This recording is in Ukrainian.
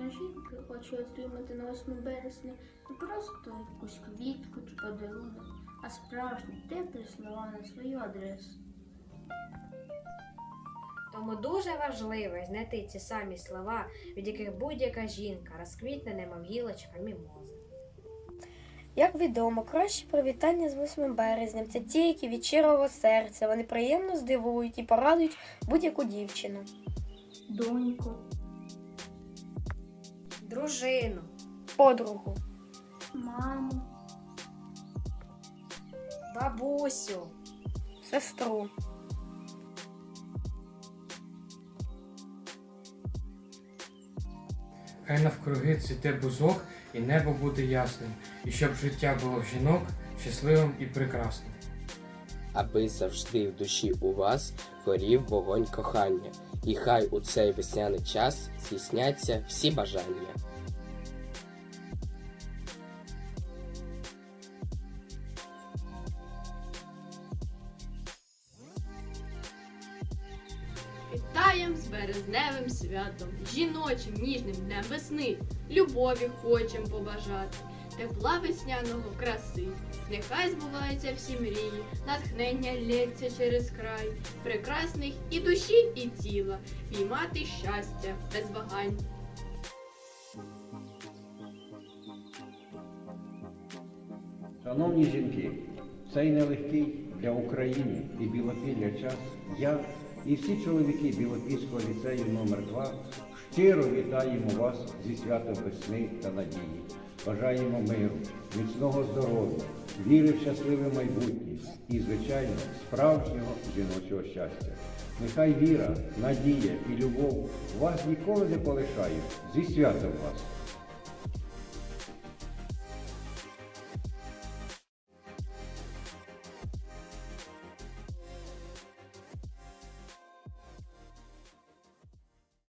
жінки хоче отримати на 8 березня не просто якусь квітку чи подарунок, а справжні теплі слова на свою адресу. Тому дуже важливо знайти ці самі слова, від яких будь-яка жінка розквітне немов гілочка мімози. Як відомо, кращі привітання з 8 березням це ті, які від щирого серця. Вони приємно здивують і порадують будь-яку дівчину. Донько, Дружину, Подругу, маму, бабусю, сестру. Хай навкруги цвіте бузок і небо буде ясним, і щоб життя було в жінок щасливим і прекрасним. Аби завжди в душі у вас горів вогонь кохання, і хай у цей весняний час здійсняться всі бажання. Вітаєм з березневим святом, жіночим ніжним днем весни, любові хочем побажати, тепла весняного краси. Нехай збуваються всі мрії, натхнення лється через край, прекрасних і душі, і тіла, піймати щастя без вагань. Шановні жінки, цей нелегкий для України і Білопілля час я і всі чоловіки Білопільського ліцею номер 2 щиро вітаємо вас зі святом весни та надії. Бажаємо миру, міцного здоров'я, віри в щасливе майбутнє і, звичайно, справжнього жіночого щастя. Нехай віра, надія і любов вас ніколи не полишають. Зі святом вас!